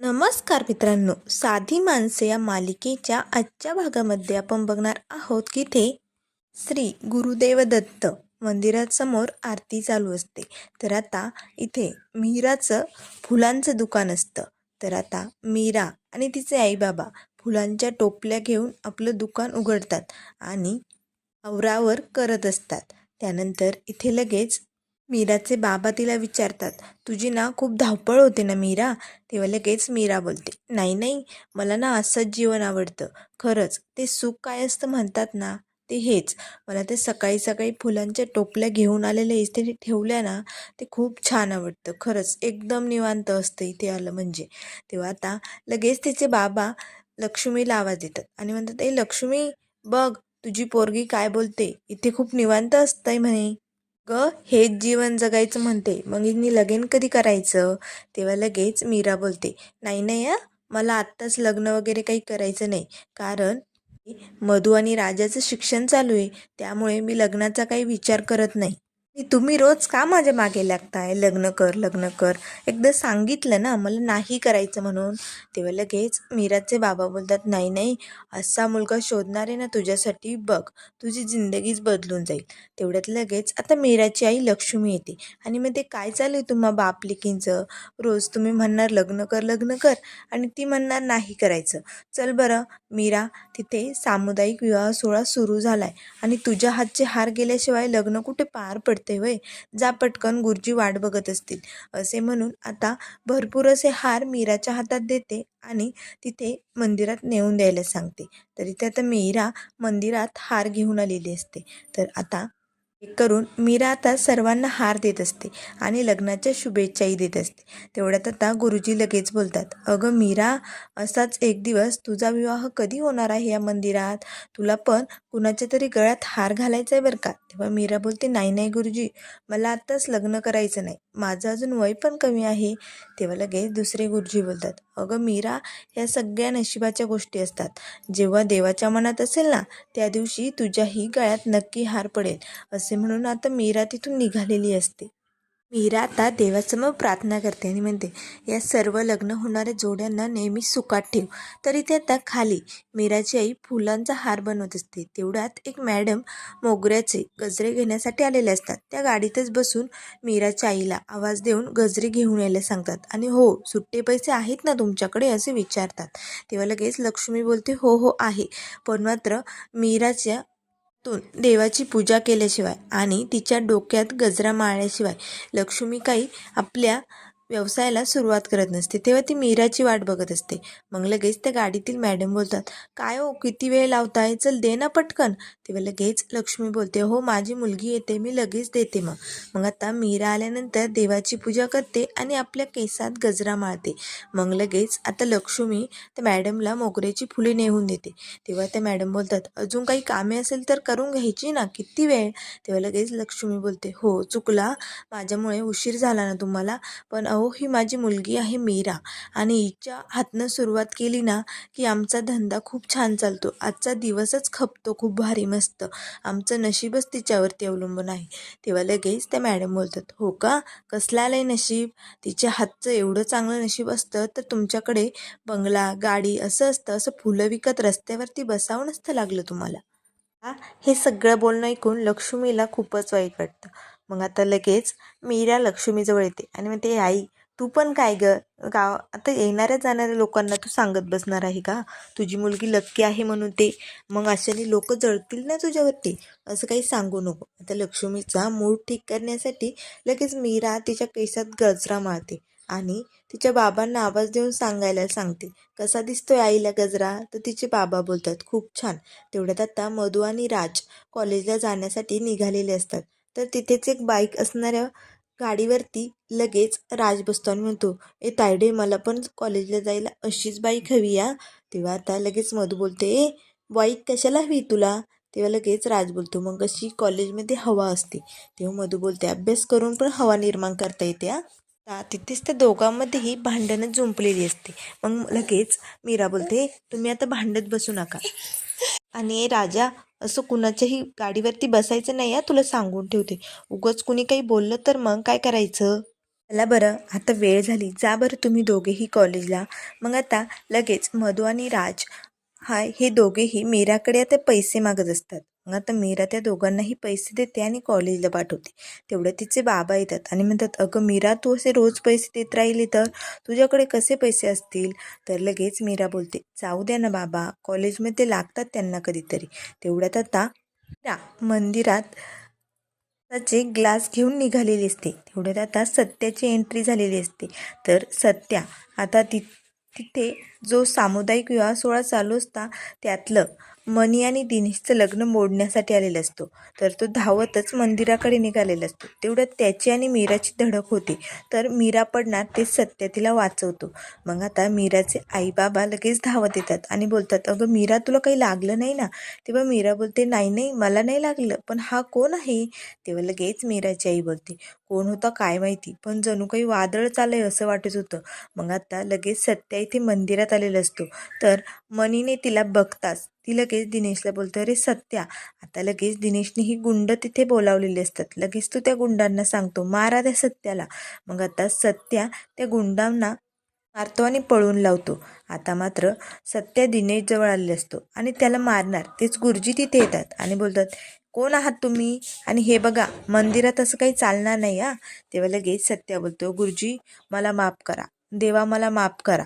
नमस्कार मित्रांनो साधी माणसे या मालिकेच्या आजच्या भागामध्ये आपण बघणार आहोत की ते श्री गुरुदेव दत्त मंदिरासमोर आरती चालू असते. तर आता इथे मीराचं फुलांचं दुकान असतं. तर आता मीरा आणि तिचे आईबाबा फुलांच्या टोपल्या घेऊन आपलं दुकान उघडतात आणि आवरावर करत असतात. त्यानंतर इथे लगेच मीराचे बाबा तिला विचारतात तुझी ना खूप धावपळ होते ना मीरा? तेव्हा लगेच मीरा बोलते नाही नाही मला ना असंच जीवन आवडतं. खरंच ते सुख काय असतं म्हणतात ना ते हेच. मला ते सकाळी सकाळी फुलांच्या टोपल्या घेऊन आलेल्या इथे ठेवल्या ना ते खूप छान आवडतं. खरंच एकदम निवांत असतं इथे आलं म्हणजे. तेव्हा आता लगेच तिचे बाबा लक्ष्मीला आवाज देतात आणि म्हणतात ए लक्ष्मी बघ तुझी पोरगी काय बोलते? इथे खूप निवांत असतंय म्हणे. ग हेच जीवन जगायचं म्हणते. मग मी लगेन कधी करायचं? तेव्हा लगेच मीरा बोलते नाही नाही या मला आत्ताच लग्न वगैरे काही करायचं नाही. कारण मधू आणि राजाचं शिक्षण चालू आहे. त्यामुळे मी लग्नाचा काही विचार करत नाही. तुम्ही रोज का माझ्या मागे लागताय? लग्न कर लग्न कर. एकदा सांगितलं ना मला नाही करायचं म्हणून. तेव्हा लगेच मीराचे बाबा बोलतात नाही नाही असा मुलगा शोधणार आहे ना तुझ्यासाठी बघ तुझी जिंदगीच बदलून जाईल. तेवढ्यात लगेच आता मीराची आई लक्ष्मी येते. आणि मग ते काय चालू आहे तुम्हा बाप लेकींचं रोज तुम्ही म्हणणार लग्न कर लग्न कर. आणि ती म्हणणार नाही करायचं. चल बरं मीरा तिथे सामुदायिक विवाह सोहळा सुरू झाला आहे आणि तुझ्या हातचे हार गेल्याशिवाय लग्न कुठे पार पडते? वय जा पटकन गुरुजी वाट बघत असतील. असे म्हणून आता भरपूर असे हार मीराच्या हातात देते आणि तिथे मंदिरात नेऊन द्यायला सांगते. तर इथे आता मीरा मंदिरात हार घेऊन आलेली असते. तर आता करून मीरा आता सर्वांना हार देत असते आणि लग्नाच्या शुभेच्छाही देत असते. तेवढ्यात आता गुरुजी लगेच बोलतात अगं मीरा असाच एक दिवस तुझा विवाह कधी होणार आहे या मंदिरात? तुला पण कुणाच्या तरी गळ्यात हार घालायचा आहे बरं का? तेव्हा मीरा बोलते नाही नाही गुरुजी मला आत्ताच लग्न करायचं नाही. माझं अजून वय पण कमी आहे. तेव्हा लगेच दुसरे गुरुजी बोलतात अगं मीरा ह्या सगळ्या नशिबाच्या गोष्टी असतात. जेव्हा देवाच्या मनात असेल ना त्या दिवशी तुझ्याही गळ्यात नक्की हार पडेल. असे म्हणून आता मीरा तिथून निघालेली असते. मीरा आता देवासमोर प्रार्थना करते आणि म्हणते या सर्व लग्न होणाऱ्या जोड्यांना नेहमी सुखात ठेव. तर इथे आता खाली मीराची आई फुलांचा हार बनवत असते. तेवढ्यात एक मॅडम मोगऱ्याचे गजरे घेण्यासाठी आलेले असतात. त्या गाडीतच बसून मीराच्या आईला आवाज देऊन गजरे घेऊन यायला सांगतात. आणि हो सुट्टे पैसे आहेत ना तुमच्याकडे? असे विचारतात. तेव्हा लगेच लक्ष्मी बोलते हो हो आहे. पण मात्र मीराच्या देवाची पूजा केल्याशिवाय आणि तिच्या डोक्यात गजरा माळल्याशिवाय लक्ष्मी काही आपल्या व्यवसायाला सुरुवात करत नसते. तेव्हा ती मीराची वाट बघत असते. मग लगेच त्या गाडीतील मॅडम बोलतात काय हो किती वेळ लावताय? चल दे ना पटकन. तेव्हा लगेच लक्ष्मी बोलते हो माझी मुलगी येते मी लगेच देते मग. मग आता मीरा आल्यानंतर देवाची पूजा करते आणि आपल्या केसात गजरा माळते. मग लगेच आता लक्ष्मी त्या मॅडमला मोगऱ्याची फुले नेऊन देते. तेव्हा त्या मॅडम बोलतात अजून काही कामे असेल तर करून घ्यायची ना? किती वेळ? तेव्हा लगेच लक्ष्मी बोलते हो चुकला. माझ्यामुळे उशीर झाला ना तुम्हाला पण अहो ही माझी मुलगी आहे मीरा. आणि हिच्या हातनं सुरुवात केली ना की आमचा धंदा खूप छान चालतो. आजचा दिवसच खपतो खूप भारी मस्त. आमचं नशीबच तिच्यावरती अवलंबून आहे. तेव्हा लगेच त्या मॅडम बोलतात हो का? कसला आलं आहे नशीब? तिच्या हातचं एवढं चांगलं नशीब असतं तर तुमच्याकडे बंगला गाडी असं असतं असं फुलं विकत रस्त्यावरती बसावं नसतं लागलं तुम्हाला? हे सगळं बोलणं ऐकून लक्ष्मीला खूपच वाईट वाटतं. मग आता लगेच मीरा लक्ष्मीजवळ येते आणि म्हणते आई तू पण काय ग? गाव आता येणाऱ्या जाणाऱ्या लोकांना तू सांगत बसणार आहे का? तुझी मुलगी लक्की आहे म्हणून ते. मग अशाने लोक जळतील ना तुझ्यावरती? असं काही सांगू नको. आता लक्ष्मीचा मूड ठीक करण्यासाठी लगेच मीरा तिच्या केसात गजरा मारते आणि तिच्या बाबांना आवाज देऊन सांगायला सांगते कसा दिसतोय आईला गजरा? तर तिचे बाबा बोलतात खूप छान. तेवढ्यात आता मधू आणि राज कॉलेजला जाण्यासाठी निघालेले असतात. तर तिथेच एक बाईक असणाऱ्या गाडीवरती लगेच राज बसतो म्हणतो ए तायडे मला पण कॉलेजला जायला अशीच बाईक हवी या. तेव्हा आता लगेच मधू बोलते ए बाईक कशाला हवी तुला? तेव्हा लगेच राज बोलतो मग अशी कॉलेजमध्ये हवा असते. तेव्हा मधू बोलते अभ्यास करून पण हवा निर्माण करता येते हा? तिथेच त्या दोघांमध्येही भांडणं जुंपलेली असते. मग लगेच मीरा बोलते तुम्ही आता भांडत बसू नका. आणि राजा असं कुणाच्याही गाडीवरती बसायचं नाही आहे तुला सांगून ठेवते. उगच कुणी काही बोललं तर मग काय करायचं? चला बरं आता वेळ झाली. जा बरं तुम्ही दोघेही कॉलेजला. मग आता लगेच मधू आणि राज हाय हे दोघेही मीराकडे आता पैसे मागत असतात. मग आता मीरा त्या दोघांनाही पैसे देते आणि कॉलेजला पाठवते. तेवढं तिचे बाबा येतात आणि म्हणतात अगं मीरा तू असे रोज पैसे देत राहिली तर तुझ्याकडे कसे पैसे असतील? तर लगेच मीरा बोलते जाऊ द्या ना बाबा कॉलेजमध्ये लागतात त्यांना कधीतरी. तेवढ्यात आता त्या मंदिरात त्याचे ग्लास घेऊन निघालेली असते. तेवढ्यात आता सत्याची एंट्री झालेली असते. तर सत्या आता ति तिथे जो सामुदायिक विवाह सोहळा चालू असता त्यातलं मनी आणि दिनेशचं लग्न मोडण्यासाठी आलेला असतो. तर तो धावतच मंदिराकडे निघालेला असतो. तेवढ्यात त्याची आणि मीराची धडक होते. तर मीरा पडणार ते सत्य तिला वाचवतो. मग आता मीराचे आई बाबा लगेच धावत येतात आणि बोलतात अगं मीरा तुला काही लागलं नाही ना? तेव्हा मीरा बोलते नाही नाही मला नाही लागलं पण हा कोण आहे? तेव्हा लगेच मीराची आई बोलते कोण होता काय माहिती. पण जणू काही वादळ चाललंय असं वाटत होतं. मग आता लगेच सत्या इथे मंदिरात आलेला असतो. तर मनीने तिला बघताच ती लगेच दिनेशला बोलते अरे सत्या. आता लगेच दिनेशने ही गुंड तिथे बोलावलेली असतात. लगेच तो त्या गुंडांना सांगतो मारा त्या सत्याला. मग आता सत्या त्या गुंडांना मारतो आणि पळून लावतो. आता मात्र सत्या दिनेश जवळ आलेला असतो आणि त्याला मारणार. तेच गुरुजी तिथे येतात आणि बोलतात कोण आहात तुम्ही? आणि हे बघा मंदिरात असं काही चालणार नाही हा. तेव्हा लगेच सत्या बोलतो गुरुजी मला माफ करा. देवा मला माफ करा.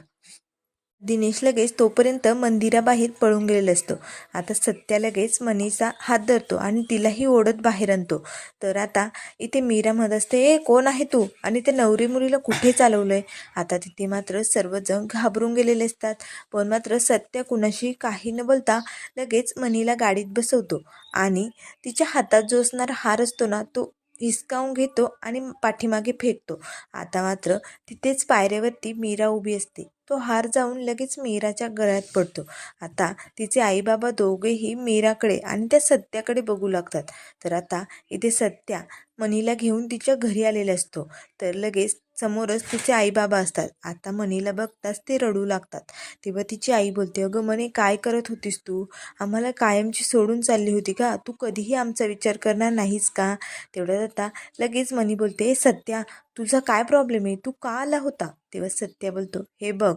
दिनेश लगेच तोपर्यंत मंदिराबाहेर पळून गेलेला असतो. आता सत्या लगेच मनीचा हात धरतो आणि तिलाही ओढत बाहेर आणतो. तर आता इथे मीरा म्हणत असते ए कोण आहे तू? आणि त्या नवरी मुलीला कुठे चालवलंय? आता तिथे मात्र सर्वजण घाबरून गेलेले असतात. पण मात्र सत्या कुणाशी काही न बोलता लगेच मनीला गाडीत बसवतो. आणि तिच्या हातात जो असणारा हार असतो ना तो हिसकावून घेतो आणि पाठीमागे फेकतो. आता मात्र तिथेच पायऱ्यावरती मीरा उभी असते. तो हार जाऊन लगेच मीराच्या गळ्यात पडतो. आता तिचे आईबाबा दोघेही मीराकडे आणि त्या सत्याकडे बघू लागतात. तर आता इथे सत्या मनीला घेऊन तिच्या घरी आलेला असतो. तर लगेच समोरच तिचे आईबाबा असतात. आता मनीला बघताच ते रडू लागतात. तेव्हा तिची आई बोलते अगं मने काय करत होतीस तू? आम्हाला कायमची सोडून चालली होती का? तू कधीही आमचा विचार करणार नाहीस का? तेवढ्यात आता लगेच मनी बोलते हे सत्या तुझा काय प्रॉब्लेम आहे? तू का आला होता? तेव्हा सत्या बोलतो हे बघ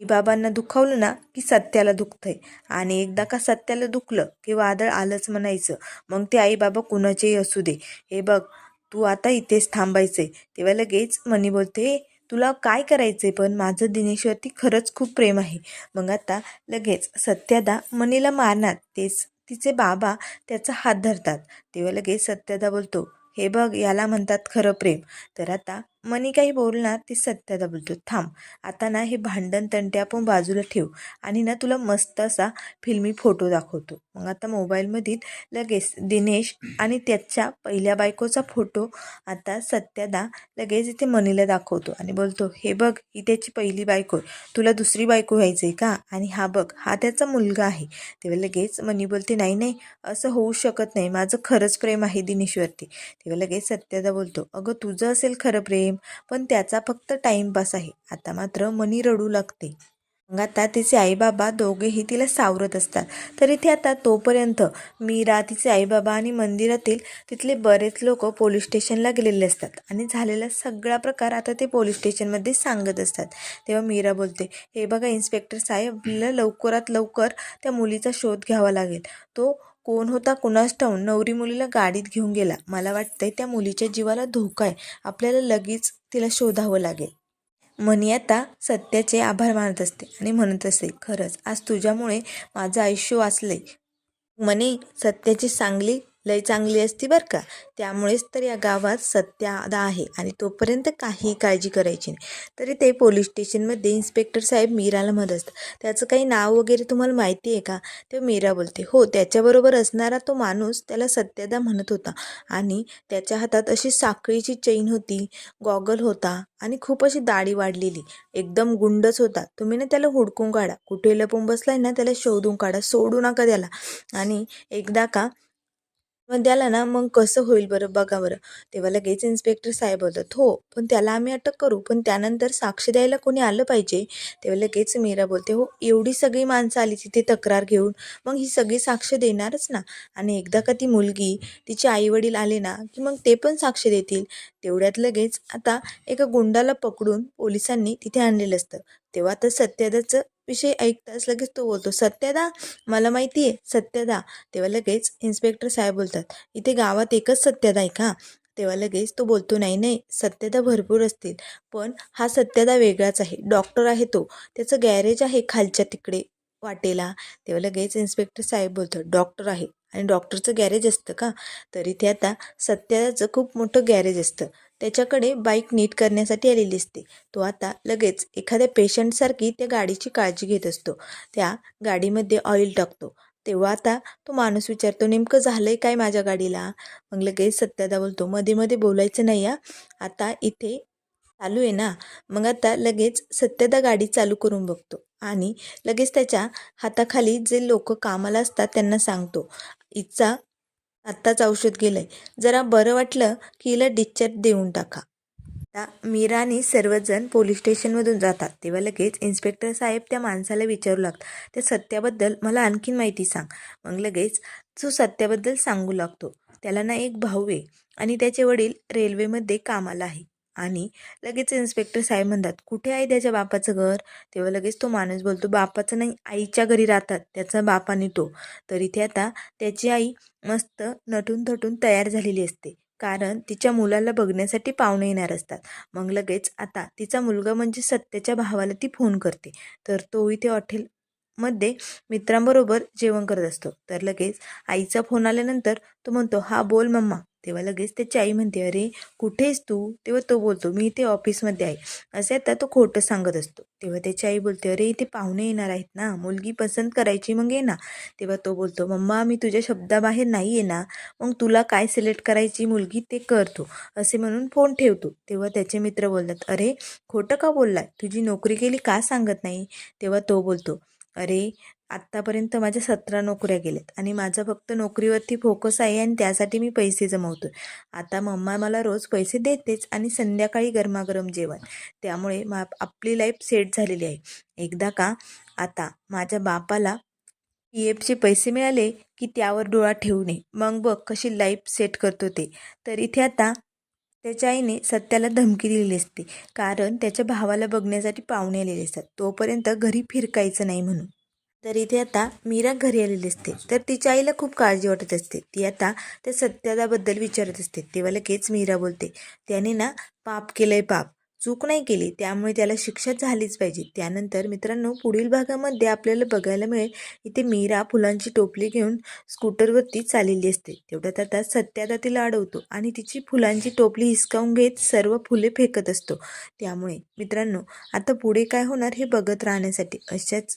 बाबांना दुखावलं ना की सत्याला दुखतंय. आणि एकदा का सत्याला दुखलं की वादळ आलंच म्हणायचं मग ते आई बाबा कुणाचेही असू दे. हे बघ तू आता इथेच थांबायचंय. तेव्हा लगेच मनी बोलते तुला काय करायचंय पण? माझं दिनेशवरती खरंच खूप प्रेम आहे. मग आता लगेच सत्यादा मनीला मारणार. तेच तिचे बाबा त्याचा हात धरतात. तेव्हा लगेच सत्यादा बोलतो हे बघ याला म्हणतात खरं प्रेम. तर आता मनी काही बोलणार ते सत्यादा बोलतो. थांब आता ना हे भांडण तंटे आपण बाजूला ठेव. आणि ना तुला मस्त असा फिल्मी फोटो दाखवतो. मग आता मोबाईलमधील लगेच दिनेश आणि त्याच्या पहिल्या बायकोचा फोटो आता सत्यादा लगेच इथे मनीला दाखवतो. आणि बोलतो हे बघ ही त्याची पहिली बायको आहे. तुला दुसरी बायको व्हायचं आहे का? आणि हा बघ हा त्याचा मुलगा आहे. तेव्हा लगेच मनी बोलते नाही नाही असं होऊ शकत नाही. माझं खरंच प्रेम आहे दिनेशवरती. तेव्हा लगेच सत्यादा बोलतो अगं तुझं असेल खरं प्रेम. पण त्याचा फक्त टाईमपास आहे. आता मात्र मनी रडू लागते. मग आता तिचे आईबाबा दोघेही तिला सावरत असतात. तर इथे आता तोपर्यंत मीरा तिचे आईबाबा आणि मंदिरातील तिथले बरेच लोक पोलीस स्टेशनला गेलेले असतात. आणि झालेला सगळा प्रकार आता ते पोलीस स्टेशनमध्ये सांगत असतात. तेव्हा मीरा बोलते हे बघा इन्स्पेक्टर साहेब आपल्याला लवकरात लवकर त्या मुलीचा शोध घ्यावा लागेल. तो कोण होता कुणास ठाऊन नवरी मुलीला गाडीत घेऊन गेला. मला वाटतंय त्या मुलीच्या जीवाला धोका आहे. आपल्याला लगेच तिला शोधावं लागेल. मनी आता सत्याचे आभार मानत असते आणि म्हणत असते खरंच आज तुझ्यामुळे माझं आयुष्य वाचलंय. म्हणे सत्याची चांगली लय चांगली असती बरं का. त्यामुळेच तर या गावात सत्यादा आहे आणि तोपर्यंत काही काळजी करायची नाही. तरी ते पोलीस स्टेशनमध्ये इन्स्पेक्टर साहेब मीराला म्हणत असतात त्याचं काही नाव वगैरे तुम्हाला माहिती आहे का? ते मीरा बोलते. हो त्याच्याबरोबर असणारा तो माणूस त्याला सत्यादा म्हणत होता. आणि त्याच्या हातात अशी साखळीची चैन होती गॉगल होता आणि खूप अशी दाढी वाढलेली. एकदम गुंडच होता. तुम्ही ना त्याला हुडकून काढा. कुठे लपून बसलाय ना त्याला शोधून काढा. सोडू नका त्याला. आणि एकदा का मग त्याला ना मग कसं होईल बरं बघा बरं. तेव्हा लगेच इन्स्पेक्टर साहेब बोलतात हो पण त्याला आम्ही अटक करू पण त्यानंतर साक्ष द्यायला कोणी आलं पाहिजे. तेव्हा लगेच मीरा बोलते हो एवढी सगळी माणसं आली तिथे तक्रार घेऊन मग ही सगळी साक्ष देणारच ना. आणि एकदा का ती मुलगी तिचे आईवडील आले ना की मग ते पण साक्ष देतील. तेवढ्यात लगेच आता एका गुंडाला पकडून पोलिसांनी तिथे आणलेलं असतं. तेव्हा तर सत्यदाचं विषय ऐकताच लगेच तो बोलतो सत्यदा मला माहिती आहे सत्यदा तेव्हा लगेच इन्स्पेक्टर साहेब बोलतात इथे गावात एकच सत्यदा आहे का? तेव्हा लगेच तो बोलतो नाही नाही सत्यदा भरपूर असतील पण हा सत्यदा वेगळाच आहे डॉक्टर आहे तो त्याचं गॅरेज आहे खालच्या तिकडे वाटेला. तेव्हा लगेच इन्स्पेक्टर साहेब बोलतो डॉक्टर आहे आणि डॉक्टरचं गॅरेज असतं का? तरी ते आता सत्याचं खूप मोठं गॅरेज असतं. त्याच्याकडे बाईक नीट करण्यासाठी आलेली असते. तो आता लगेच एखाद्या पेशंटसारखी त्या गाडीची काळजी घेत असतो. त्या गाडीमध्ये ऑइल टाकतो. तेव्हा आता तो माणूस विचारतो नेमकं झालंय काय माझ्या गाडीला? मग लगेच सत्यादा बोलतो मध्ये मध्ये बोलायचं नाही या आता इथे चालू आहे ना. मग आता लगेच सत्यदा गाडी चालू करून बघतो आणि लगेच त्याच्या हाताखाली जे लोक कामाला असतात त्यांना सांगतो. इथचा आत्ताच औषध गेलंय. जरा बरं वाटलं की हिला डिस्चार्ज देऊन टाका. आता मीरा आणि सर्वजण पोलीस स्टेशनमधून जातात. तेव्हा लगेच इन्स्पेक्टर साहेब त्या माणसाला विचारू लागतात. त्या सत्याबद्दल मला आणखीन माहिती सांग. मग लगेच तो सत्याबद्दल सांगू लागतो. त्याला ना एक भाऊ आहे आणि त्याचे वडील रेल्वेमध्ये कामाला आहे. आणि लगेच इन्स्पेक्टर साहेब म्हणतात कुठे आहे त्याच्या बापाचं घर? तेव्हा लगेच तो माणूस बोलतो बापाचं नाही आईच्या घरी राहतात त्याचा बाप आणि तो. तर इथे आता त्याची आई मस्त नटून थटून तयार झालेली असते. कारण तिच्या मुलाला बघण्यासाठी पाहुणे येणार असतात. मग लगेच आता तिचा मुलगा म्हणजे सत्याच्या भावाला ती फोन करते. तर तो इथे हॉटेलमध्ये मित्रांबरोबर जेवण करत असतो. तर लगेच आईचा फोन आल्यानंतर तो म्हणतो हा बोल मम्मा. तेव्हा लगेच त्याची आई म्हणते अरे कुठेस तू? तेव्हा तो बोलतो मी इथे ऑफिसमध्ये आहे. असे आता तो खोटं सांगत असतो. तेव्हा त्याची आई बोलते अरे इथे पाहुणे येणार आहेत ना मुलगी पसंत करायची मग ये ना. तेव्हा तो बोलतो मम्मा मी तुझ्या शब्दाबाहेर नाही आहे ना मग तुला काय सिलेक्ट करायची मुलगी ते करतो. असे म्हणून फोन ठेवतो. तेव्हा त्याचे मित्र बोलतात अरे खोटं का बोललाय? तुझी नोकरी केली का सांगत नाही? तेव्हा तो बोलतो अरे आत्तापर्यंत माझ्या सतरा नोकऱ्या गेल्यात आणि माझा फक्त नोकरीवरती फोकस आहे आणि त्यासाठी मी पैसे जमवतो आता मम्मा मला रोज पैसे देतेच आणि संध्याकाळी गरमागरम जेवण. त्यामुळे मा आपली लाईफ सेट झालेली आहे. एकदा का आता माझ्या बापाला पी एफचे पैसे मिळाले की त्यावर डोळा ठेवू नये. मग बघ कशी लाईफ सेट करतो ते. तर इथे आता त्याच्या आईने सत्याला धमकी दिलेली असते. कारण त्याच्या भावाला बघण्यासाठी पाहुणे आलेले असतात. तोपर्यंत घरी फिरकायचं नाही म्हणून. तर इथे आता मीरा घरी आलेली असते. तर तिच्या आईला खूप काळजी वाटत असते. ती आता त्या सत्यादाबद्दल विचारत असते. तेव्हा लगेच मीरा बोलते. त्याने ना पाप केलंय पाप. चूक नाही केली. त्यामुळे त्याला शिक्षा झालीच पाहिजे. त्यानंतर मित्रांनो पुढील भागामध्ये आपल्याला बघायला मिळेल इथे मीरा फुलांची टोपली घेऊन स्कूटरवरती चाललेली असते. तेवढ्यात आता सत्यादा तिला अडवतो आणि तिची फुलांची टोपली हिसकावून घेत सर्व फुले फेकत असतो. त्यामुळे मित्रांनो आता पुढे काय होणार हे बघत राहण्यासाठी अशाच